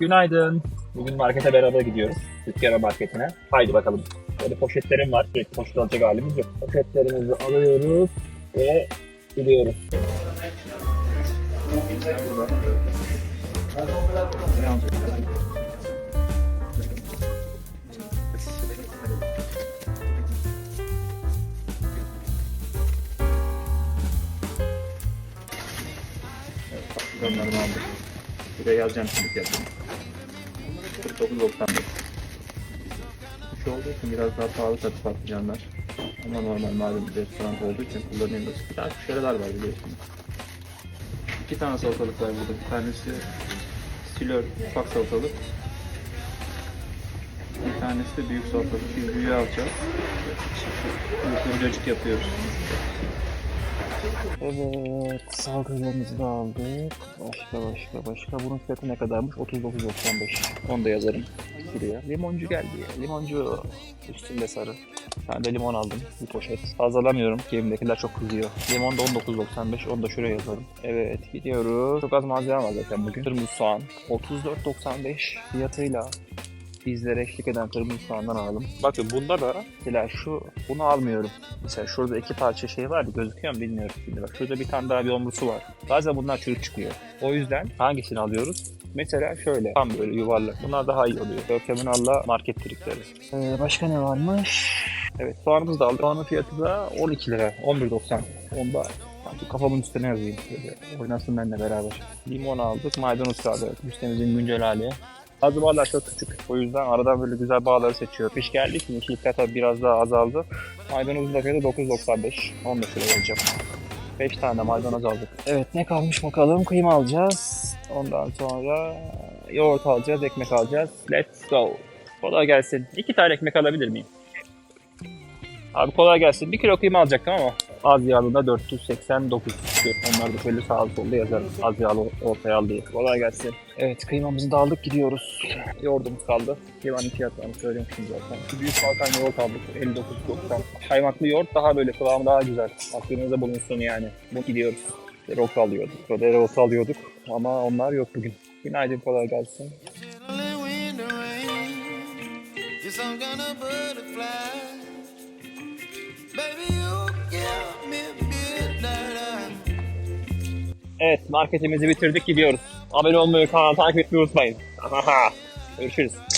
Günaydın. Bugün markete beraber gidiyoruz. Tükkara marketine. Haydi bakalım. Böyle poşetlerim var. Sürekli poşet alacak halimiz yok. Poşetlerimizi alıyoruz ve gidiyoruz. Onları aldık. Buraya yazacağım şimdi fiyatını. 49.95 Şu olduğu için biraz daha pahalı tabii patlıcanlar. Ama normal malum bir restoran olduğu için kullanıyoruz. Bir tane şöleler var biliyorsunuz. İki tane salatalık var burada. Bir tanesi silör ufak salatalık. Bir tanesi de büyük salatalık. Biz büyüğü alacağız. Cacık yapıyoruz. Evet, salatalarımızı da aldık. Başka başka başka. Bunun fiyatı ne kadarmış? 39.95. Onu da yazarım şuraya. Limoncu geldi ya. Limoncu. Üstünde sarı. Tane de limon aldım. Bir poşet. Fazlalamıyorum. Elimdekiler çok kızıyor. Limon da 19.95. Onu da şuraya yazarım. Evet gidiyoruz. Çok az malzeme var zaten bugün. Kırmızı soğan. 34.95 fiyatıyla bizlere eşlik eden kırmızı soğandan alalım. Bakın bunda da mesela şu bunu almıyorum. Mesela şurada iki parça şey var gözüküyor mu bilmiyorum. Şimdi bak şurada bir tane daha bir omrusu var. Bazen bunlar çürük çıkıyor. O yüzden hangisini alıyoruz? Mesela şöyle tam böyle yuvarlak. Bunlar daha iyi oluyor. Görkem'in Allah market trikleri. Ee, başka ne varmış? Evet soğanımızı da aldık. Soğanın fiyatı da 12 lira. 11.90. Onda sanki kafamın üstüne yazayım. Oynasın benimle beraber. Limon aldık. Maydanoz kaldı. Üstemizin güncel hali. Bazı bağlar çok küçük. O yüzden aradan böyle güzel bağları seçiyor. Kış geldi ki yeşillikler tabii biraz daha azaldı. Maydanozun da fiyatı 9.95. Onu da şuraya vereceğim. 5 tane maydanoz aldık. Evet ne kalmış bakalım? Kıyma alacağız. Ondan sonra yoğurt alacağız, ekmek alacağız. Let's go. Kolay gelsin. 2 tane ekmek alabilir miyim? Abi kolay gelsin. 1 kilo kıyma alacaktım ama az yağlı da 489 çıkıyor. Onlar da şöyle sağ solda yazarım. Az yağlı ortaya al diye. Kolay gelsin. Evet kıymamızı da aldık gidiyoruz. Yoğurdumuz kaldı. Kıymanın fiyatlarını söylemiştim zaten. Büyük balkan yoğurt aldık. 59.90. Kaymaklı yoğurt daha böyle kıvamı daha güzel. Aklınızda bulunsun yani. Bu gidiyoruz. Dereotu alıyorduk. Dereotu alıyorduk ama onlar yok bugün. Günaydın kolay gelsin. Kind of butterfly. Evet marketimizi bitirdik gidiyoruz. Abone olmayı, kanalı takip etmeyi unutmayın. Görüşürüz.